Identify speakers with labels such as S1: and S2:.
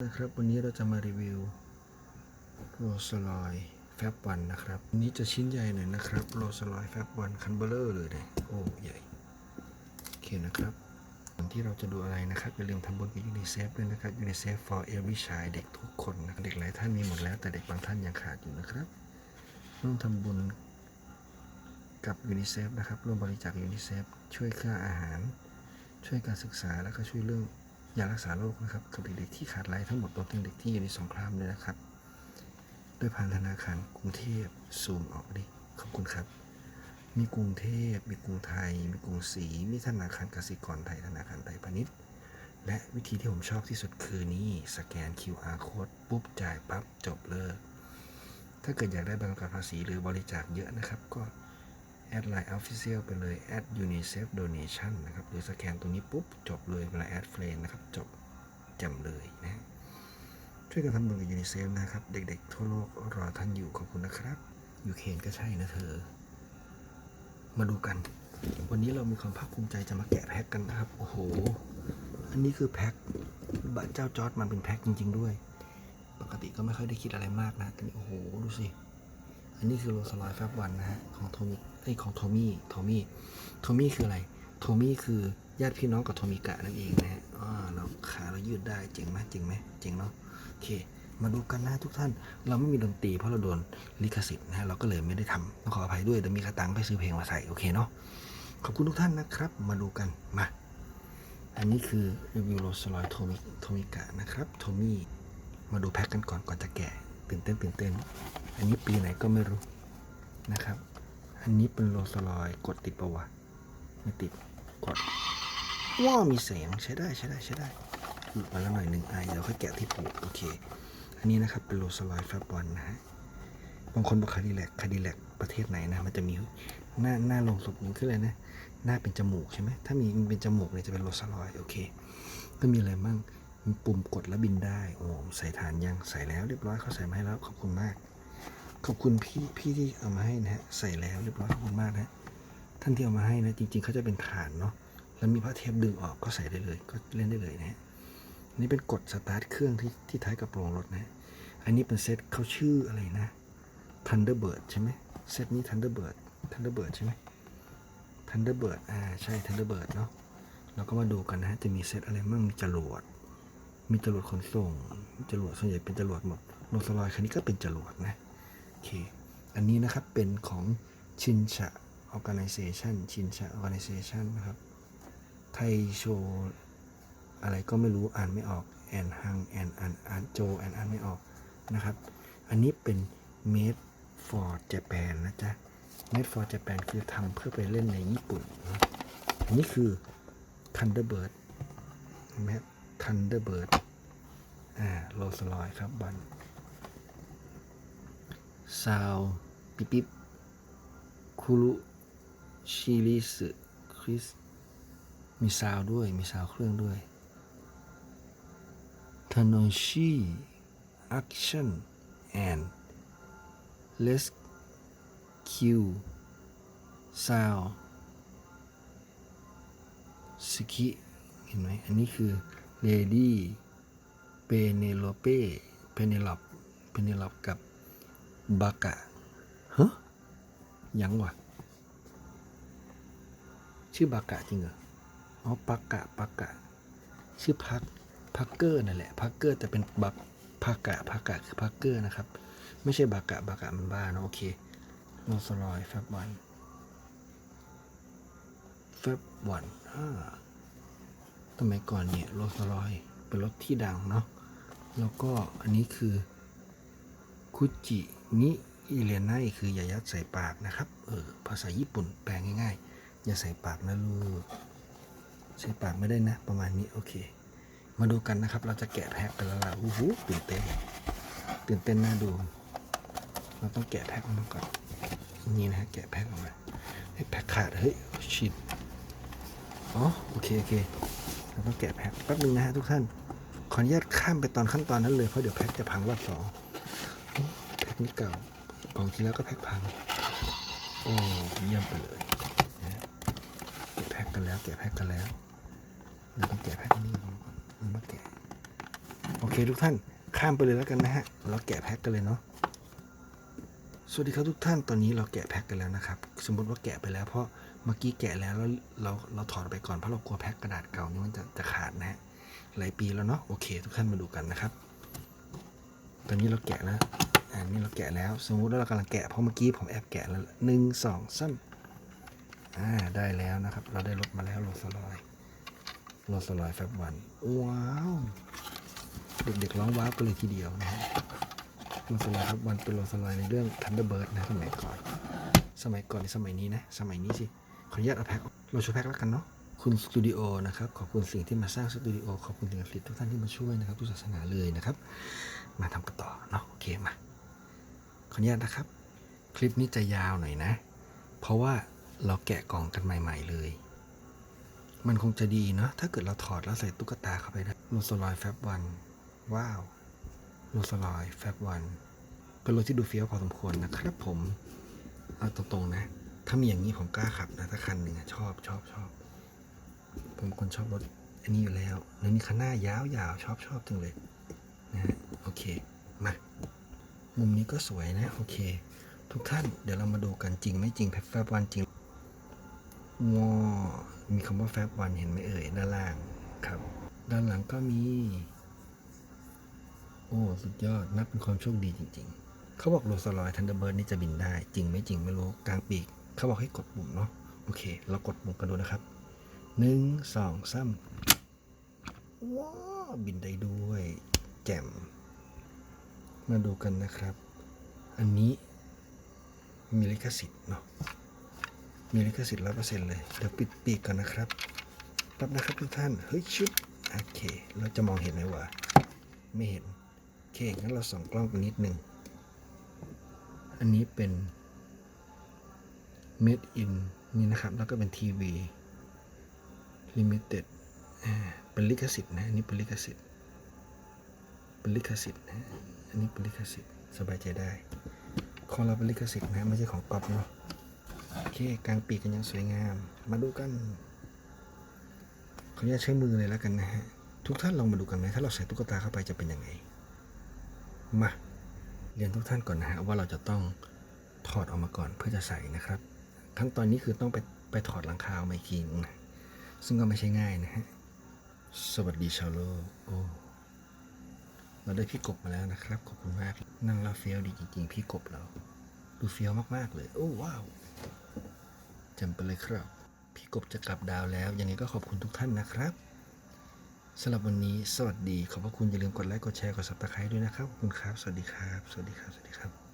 S1: นะครับวันนี้เราจะมารีวิวโรสลอยแฟบวันนะครับนนี้จะชิ้นใหญ่หน่อยนะครับโรสลอยแฟบวันคันเบลเลอร์เลยเนี่ยโอ้ใหญ่โอเคนะครับก่อนที่เราจะดูอะไรนะครับอย่าลืมทำบุญกับยูนิเซฟด้วยนะครับยูนิเซฟ for every child เด็กทุกคนนะเด็กหลายท่านมีหมดแล้ว แต่เด็กบางท่านยังขาดอยู่นะครับร่วมทำบุญกับยูนิเซฟนะครับร่วมบริจาคยูนิเซฟช่วยค่าอาหาร ช่วยการศึกษาแล้วก็ช่วยเรื่อง ยารักษาโรคนะครับกับเด็กๆที่ขาดรายทั้งหมดรวมถึงเด็กที่อยู่ในสงครามเลยนะครับ ด้วยผ่านธนาคารกรุงเทพซูมออกดิขอบคุณครับ มีกรุงเทพ มีกรุงไทย มีกรุงศรีมีธนาคารกสิกรไทยธนาคารไทยพาณิชย์ และวิธีที่ผมชอบที่สุดคือนี่สแกน QR code ปุ๊บจ่ายปั๊บจบเลยถ้าเกิดอยากได้ใบกำกับภาษีหรือบริจาคเยอะนะครับ ก็ แอดไลน์ Official ไปเลยแอด UNICEF Donation นะครับหรือสแกนตรงนี้ปุ๊บ จบเลยเวลาแอดเฟรนนะครับ จบจ่มเลยนะ ช่วยกันทำบุญกับ UNICEF นะครับ เด็กๆ ทั่วโลกรอท่านอยู่ขอบคุณนะครับยูเคนก็ใช่นะเธอ มาดูกัน วันนี้เรามีความภาคภูมิใจจะมาแกะแพ็กกันนะครับ โอ้โห อันนี้คือแพ็กบัตรเจ้าจอร์ดมันเป็นแพ็กจริง ๆ ด้วย ปกติก็ไม่ค่อยได้คิดอะไรมากนะแต่นี่โอ้โห ดูสิ อันนี้คือโรสลอยแฟบวันนะฮะของโทมิไอของโทมี่โทมี่โทมี่คืออะไรโทมี่คือญาติพี่น้องกับโทมิกะนั่นเองนะฮะอ่าเราขาเรายืดได้เจ๋งไหมเจ๋งไหมเจ๋งเนาะโอเค มาดูกันนะทุกท่าน เราไม่มีดนตรีเพราะเราโดนลิขสิทธิ์นะฮะเราก็เลยไม่ได้ทำต้องขออภัยด้วยแต่มีกระตังไปซื้อเพลงมาใส่โอเคเนาะขอบคุณทุกท่านนะครับ มาดูกันมาอันนี้คือรีวิวโรสลอยโทมิโทมิกะนะครับโทมี่มาดูแพ็กกันก่อนก่อนจะแกะ ตื่นเต้นตื่นเต้น อันนี้ปีไหนก็ไม่รู้นะครับ อันนี้เป็นโรสลอยกดติดปะวะไม่ติดกดว้าวมีเสียงใช้ได้ใช้ได้ใช้ได้หลุดมาแล้วหน่อยหนึ่งไอเดี๋ยวค่อยแกะที่ผูกโอเค อันนี้นะครับเป็นโรสลอยแฟบบอลนะฮะบางคนบอกคาดิแลกคาดิแลกประเทศไหนนะมันจะมีหน้าหน้าลงศพนี้ขึ้นเลยนะหน้าเป็นจมูกใช่ไหมถ้ามีมันเป็นจมูกเนี่ยจะเป็นโรสลอยโอเค ก็มีอะไรบ้าง มีปุ่มกดแล้วบินได้ โอ้ใส่ฐานยังใส่แล้วเรียบร้อยเขาใส่มาให้แล้วขอบคุณมาก ขอบคุณพี่พี่ที่เอามาให้นะฮะใส่แล้วเรียบร้อยขอบคุณมากนะฮะท่านที่เอามาให้นะจริง ๆเขาจะเป็นฐานเนาะแล้วมีผ้าเทปดึงออกก็ใส่ได้เลย ก็เล่นได้เลยนะฮะนนี้เป็นกดสตาร์ทเครื่องที่ที่ท้ายกระโปรงรถนะ อันนี้เป็นเซตเขาชื่ออะไรนะ Thunderbird ใช่ไหมเซตนี้ Thunderbird Thunderbird ใช่ไหม Thunderbird อ่าใช่ Thunderbird เนาะเราก็มาดูกันนะฮะจะมีเซตอะไรบ้างมีจรวด มีจรวดขนส่ง จรวดส่วนใหญ่เป็นจรวดหมดโรสลอยคันนี้ก็เป็นจรวดนะโอเค อันนี้นะครับเป็นของชินชะ organization ชินชะ organization นะครับ ไทโชอะไรก็ไม่รู้อ่านไม่ออกแอนฮังแอนอ่านอ่านโจแอนอ่านไม่ออกนะครับ อันนี้เป็น made for Japan นะจ๊ะ made for Japan คือทำเพื่อไปเล่นในญี่ปุ่นนะอันนี้คือ Thunderbird เห็นไหมครับ Thunderbird อ่าโรสลอยครับบันซาวปิปิปคุรุชิริสคริสมีซาวด้วย มีซาวเครื่องด้วยทานอชิแอคชั่นแอนเลสคิวซาวสกิเห็นไหมอันนี้คือ เลดี้เปเนโลเป้เพเนลอปเพเนลอปกับบากะฮะยังวะชื่อบากะจริงเหรออ๋อปากะปากะ ชื่อพักพักเกอร์นั่นแหละพักเกอร์แต่เป็นบักพากะพากะคือพักเกอร์นะครับ ไม่ใช่บากะบากะมันบ้านะโอเคโรสลอยแฟบวันแฟบวันอ่า สมัยก่อนเนี่ยโรสลอยเป็นรถที่ดังเนาะ แล้วก็อันนี้คือคุจินิอิเลนไนคืออย่ายัดใส่ปากนะครับ เออ ภาษาญี่ปุ่นแปลง่ายๆ อย่าใส่ปากนะลูก ใส่ปากไม่ได้นะ ประมาณนี้โอเค มาดูกันนะครับ เราจะแกะแพ็คกันแล้วล่ะอู้หูตื่นเต้น ตื่นเต้นน่าดู เราต้องแกะแพ็คออกมาก่อน นี่นะฮะแกะแพ็คออกมาเฮ้แพ็คขาด เฮ้ยชิดอ๋อ โอเค โอเค เราต้องแกะแพ็คแป๊บนึงนะฮะทุกท่าน ขออนุญาตข้ามไปตอนขั้นตอนนั้นเลยเพราะเดี๋ยวแพ็คจะพังรอบสองแพ็คนี้เก่าของที่แล้วก็แพ็คพัง โอ้เยี่ยมไปเลยนะแกะแพ็คกันแล้วแกะแพ็คกันแล้วเราต้องแกะแพ็คนี้มันมาแกะโอเคทุกท่านข้ามไปเลยแล้วกันนะฮะเราแกะแพ็คกันเลยเนาะ สวัสดีครับทุกท่านตอนนี้เราแกะแพ็คกันแล้วนะครับ สมมติว่าแกะไปแล้วเพราะเมื่อกี้แกะแล้วแล้วเราเราถอดไปก่อนเพราะเรากลัวแพ็คกระดาษเก่านี่มันจะจะขาดนะฮะหลายปีแล้วเนาะโอเค ทุกท่านมาดูกันนะครับ ตอนนี้เราแกะแล้วอันนี้เราแกะแล้ว สมมุติว่าเรากำลังแกะเพราะเมื่อกี้ผมแอบแกะแล้วหนึ่งสองสามอ่าได้แล้วนะครับ เราได้รถมาแล้วโรสลอยโรสลอยแฟบวันว้าวเด็กๆร้องว้าวกันเลยทีเดียวนะฮะ โรสไลด์ครับวันเป็นโรสไลด์ในเรื่อง Thunderbird นะสมัยก่อน สมัยก่อนในสมัยนี้นะ สมัยนี้สิ ขออนุญาตเอาแพ็คเราช่วยแพ็คแล้วกันเนาะ คุณสตูดิโอนะครับ ขอบคุณสิ่งที่มาสร้างสตูดิโอ ขอบคุณสิ่งศักดิ์สิทธิ์ทุกท่านที่มาช่วยนะครับทุกศาสนาเลยนะครับ มาทำกันต่อเนาะ โอเคมา ขออนุญาตนะครับ คลิปนี้จะยาวหน่อยนะ เพราะว่าเราแกะกล่องกันใหม่ ๆ เลย มันคงจะดีเนาะ ถ้าเกิดเราถอดแล้วใส่ตุ๊กตาเข้าไปได้โรสไลด์แฟบวัน ว้าว โรสลอยแฟบวันเป็นรถที่ดูเฟี้ยวพอสมควรนะครับผมเอาตรงๆนะ ถ้ามีอย่างนี้ผมกล้าขับนะ ถ้าคันหนึ่งอะชอบชอบชอบ ผมคนชอบรถอันนี้อยู่แล้วแล้วนี่คันหน้ายาวๆชอบชอบจังเลยนะฮะโอเค มา มุมนี้ก็สวยนะ โอเค ทุกท่านเดี๋ยวเรามาดูกันจริงไม่จริงแฟบวันจริงว้ามีคำว่าแฟบวันเห็นไหมเอ่ยด้านล่างครับ ด้านหลังก็มี โอ้ สุดยอด นับเป็นความโชคดีจริง ๆ เขาบอกโรสลอยทันเดอร์เบิร์ดนี่จะบินได้ จริงไม่จริงไม่รู้กลางปีก เขาบอกให้กดปุ่มเนาะ โอเค เรากดปุ่มกันดูนะครับหนึ่งสองสามว้าบินได้ด้วย แจ่ม มาดูกันนะครับ อันนี้มีลิขสิทธิ์เนาะ มีลิขสิทธิ์ร้อยเปอร์เซ็นต์เลย เดี๋ยวปิดปีกก่อนนะครับแป๊บนะครับทุกท่าน เฮ้ยชุด โอเค เราจะมองเห็นไหมวะ ไม่เห็น เคงั้นเราส่องกล้องกันนิดหนึ่ง อันนี้เป็น made in นี่นะครับ แล้วก็เป็นทีวี limited เป็นลิขสิทธิ์นะ อันนี้เป็นลิขสิทธิ์ เป็นลิขสิทธิ์นะ อันนี้เป็นลิขสิทธิ์ สบายใจได้ของเราเป็นลิขสิทธิ์นะ ไม่ใช่ของก๊อปเนาะ โอเค กลางปีกกันยังสวยงาม มาดูกันขออนุญาตใช้มือเลยแล้วกันนะฮะ ทุกท่านลองมาดูกันไหมถ้าเราใส่ตุ๊กตาเข้าไปจะเป็นยังไง มาเรียนทุกท่านก่อนนะฮะว่าเราจะต้องถอดออกมาก่อนเพื่อจะใส่นะครับ ขั้นตอนนี้คือต้องไปไปถอดหลังคาออกมาอีกทีนึงนะซึ่งก็ไม่ใช่ง่ายนะฮะสวัสดีชาวโลกโอ้เราได้พี่กบมาแล้วนะครับขอบคุณมากนั่งแล้วเฟี้ยวดีจริง ๆ พี่กบเราดูเฟี้ยวมากๆเลย โอ้ว้าวจำไปเลยครับ พี่กบจะกลับดาวแล้วยังไงก็ขอบคุณทุกท่านนะครับ สำหรับวันนี้สวัสดี ขอบพระคุณอย่าลืมกดไลค์ กดแชร์ กดซับสไครต์ด้วยนะครับขอบคุณครับ สวัสดีครับ สวัสดีครับ สวัสดีครับ